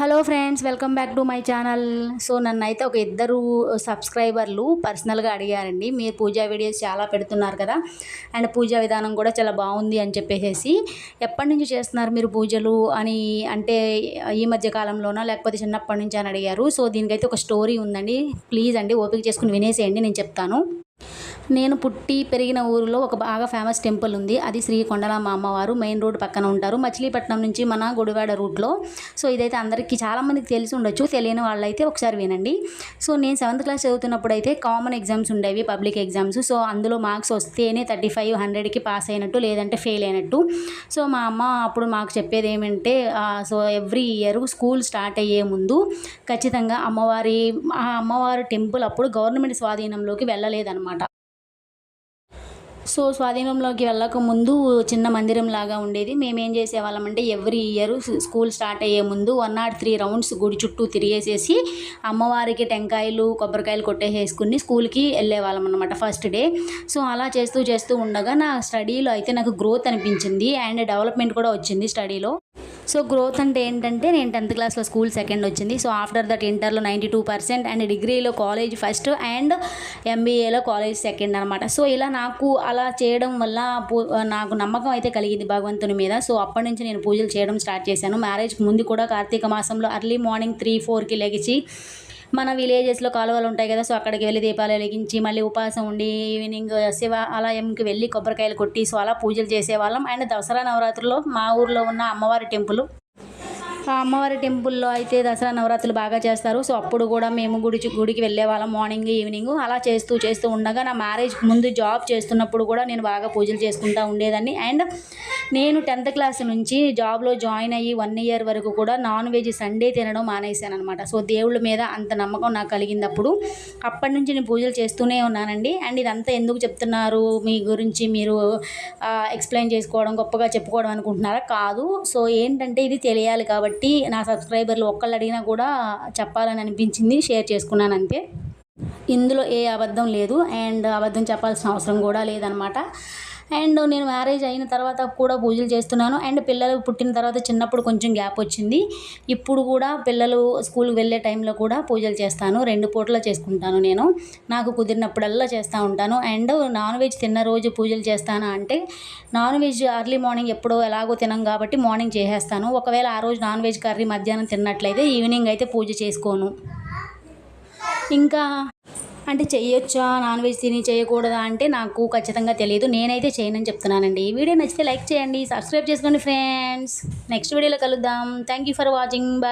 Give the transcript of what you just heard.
Hello friends welcome back to my channel. So నన్ను అయితే ఒక ఇద్దరు సబ్స్క్రైబర్లు పర్సనల్గా అడిగారండి. మీరు పూజా వీడియోస్ చాలా పెడుతున్నారు కదా అండ్ పూజా విధానం కూడా చాలా బాగుంది అని చెప్పేసి ఎప్పటి నుంచి చేస్తున్నారు మీరు పూజలు అని అంటే ఈ మధ్య కాలంలోనో లేకపోతే చిన్నప్పటి నుంచి అని అడిగారు. సో దీనికైతే ఒక స్టోరీ ఉందండి. ప్లీజ్ అండి ఓపిక చేసుకుని వినేసేయండి నేను చెప్తాను. నేను పుట్టి పెరిగిన ఊరిలో ఒక బాగా ఫేమస్ టెంపుల్ ఉంది. అది శ్రీ కొండలమ్మ అమ్మవారు మెయిన్ రోడ్ పక్కన ఉంటారు. మచిలీపట్నం నుంచి మన గుడివాడ రూట్లో సో ఇదైతే అందరికీ చాలామందికి తెలిసి ఉండొచ్చు. తెలియని వాళ్ళైతే ఒకసారి వినండి. సో నేను సెవెంత్ క్లాస్ చదువుతున్నప్పుడు అయితే కామన్ ఎగ్జామ్స్ ఉండేవి పబ్లిక్ ఎగ్జామ్స్ సో అందులో మార్క్స్ వస్తేనే థర్టీ ఫైవ్ హండ్రెడ్కి పాస్ అయినట్టు లేదంటే ఫెయిల్ అయినట్టు. సో మా అమ్మ అప్పుడు మాకు చెప్పేది ఏమంటే so every year school start అయ్యే ముందు ఖచ్చితంగా అమ్మవారి ఆ అమ్మవారి టెంపుల్ అప్పుడు గవర్నమెంట్ స్వాధీనంలోకి వెళ్ళలేదన్నమాట. సో స్వాధీనంలోకి వెళ్ళక ముందు చిన్న మందిరం లాగా ఉండేది. మేము ఏం చేసేవాళ్ళం అంటే ఎవ్రీ ఇయర్ స్కూల్ స్టార్ట్ అయ్యే ముందు వన్ నాట్ త్రీ రౌండ్స్ గుడి చుట్టూ తిరిగేసేసి అమ్మవారికి టెంకాయలు కొబ్బరికాయలు కొట్టేసేసుకుని స్కూల్కి వెళ్ళేవాళ్ళం అనమాట ఫస్ట్ డే. సో అలా చేస్తూ చేస్తూ ఉండగా నా స్టడీలో అయితే నాకు గ్రోత్ అనిపించింది. అండ్ డెవలప్మెంట్ కూడా వచ్చింది స్టడీలో. సో గ్రోత్ అంటే ఏంటంటే నేను టెన్త్ క్లాస్లో స్కూల్ సెకండ్ వచ్చింది. సో ఆఫ్టర్ దట్ ఇంటర్లో నైంటీ టూ పర్సెంట్ అండ్ డిగ్రీలో కాలేజ్ ఫస్ట్ అండ్ ఎంబీఏలో కాలేజ్ సెకండ్ అనమాట సో ఇలా నాకు అలా చేయడం వల్ల నాకు నమ్మకం అయితే కలిగింది భగవంతుని మీద. సో అప్పటి నుంచి నేను పూజలు చేయడం స్టార్ట్ చేశాను. మ్యారేజ్కి ముందు కూడా కార్తీక మాసంలో అర్లీ మార్నింగ్ త్రీ ఫోర్కి లెగిచి మన విలేజెస్లో కాలువలు ఉంటాయి కదా సో అక్కడికి వెళ్ళి దీపాలు వెలిగించి మళ్ళీ ఉపాసం ఉండి ఈవినింగ్ శివ ఆలయంకి వెళ్ళి కొబ్బరికాయలు కొట్టి సో అలా పూజలు చేసేవాళ్ళం. అండ్ దసరా నవరాత్రుల్లో మా ఊర్లో ఉన్న అమ్మవారి టెంపుల్ అమ్మవారి టెంపుల్లో అయితే దసరా నవరాత్రులు బాగా చేస్తారు. సో అప్పుడు కూడా మేము గుడి గుడికి వెళ్ళే వాళ్ళం మార్నింగ్ ఈవినింగ్ అలా చేస్తూ చేస్తూ ఉండగా నా మ్యారేజ్ ముందు జాబ్ చేస్తున్నప్పుడు కూడా నేను బాగా పూజలు చేసుకుంటూ ఉండేదాన్ని. అండ్ నేను టెన్త్ క్లాస్ నుంచి జాబ్లో జాయిన్ అయ్యి వన్ ఇయర్ వరకు కూడా నాన్ వెజ్ సండే తినడం మానేశాను అనమాట సో దేవుళ్ళ మీద అంత నమ్మకం నాకు కలిగింది అప్పుడు అప్పటి నుంచి నేను పూజలు చేస్తూనే ఉన్నానండి. అండ్ ఇదంతా ఎందుకు చెప్తున్నారు? మీ గురించి మీరు ఎక్స్ప్లెయిన్ చేసుకోవడం గొప్పగా చెప్పుకోవడం అనుకుంటున్నారా? కాదు. సో ఏంటంటే ఇది తెలియాలి కాబట్టి కాబట్టి నా సబ్స్క్రైబర్లు ఒక్కళ్ళు అడిగినా కూడా చెప్పాలని అనిపించింది షేర్ చేసుకున్నాను అంతే. ఇందులో ఏ అబద్ధం లేదు. అండ్ అబద్ధం చెప్పాల్సిన అవసరం కూడా లేదనమాట. అండ్ నేను మ్యారేజ్ అయిన తర్వాత కూడా పూజలు చేస్తున్నాను. అండ్ పిల్లలు పుట్టిన తర్వాత చిన్నప్పుడు కొంచెం గ్యాప్ వచ్చింది. ఇప్పుడు కూడా పిల్లలు స్కూల్కి వెళ్ళే టైంలో కూడా పూజలు చేస్తాను. రెండు పూటల చేసుకుంటాను నేను. నాకు కుదిరినప్పుడల్లా చేస్తూ ఉంటాను. అండ్ నాన్ వెజ్ తిన్న రోజు పూజలు చేస్తాను అంటే నాన్ వెజ్ అర్లీ మార్నింగ్ ఎప్పుడో ఎలాగో తినం కాబట్టి మార్నింగ్ చేసేస్తాను. ఒకవేళ ఆ రోజు నాన్ వెజ్ కర్రీ మధ్యాహ్నం తిన్నట్లయితే ఈవినింగ్ అయితే పూజ చేసుకోను. ఇంకా అంటే చేయొచ్చా నాన్ వెజ్ తిని చేయకూడదా అంటే నాకు ఖచ్చితంగా తెలియదు నేనైతే చేయనని చెప్తున్నానండి. ఈ వీడియో నచ్చితే లైక్ చేయండి సబ్స్క్రైబ్ చేసుకోండి ఫ్రెండ్స్. నెక్స్ట్ వీడియోలో కలుద్దాం. Thank you for watching bye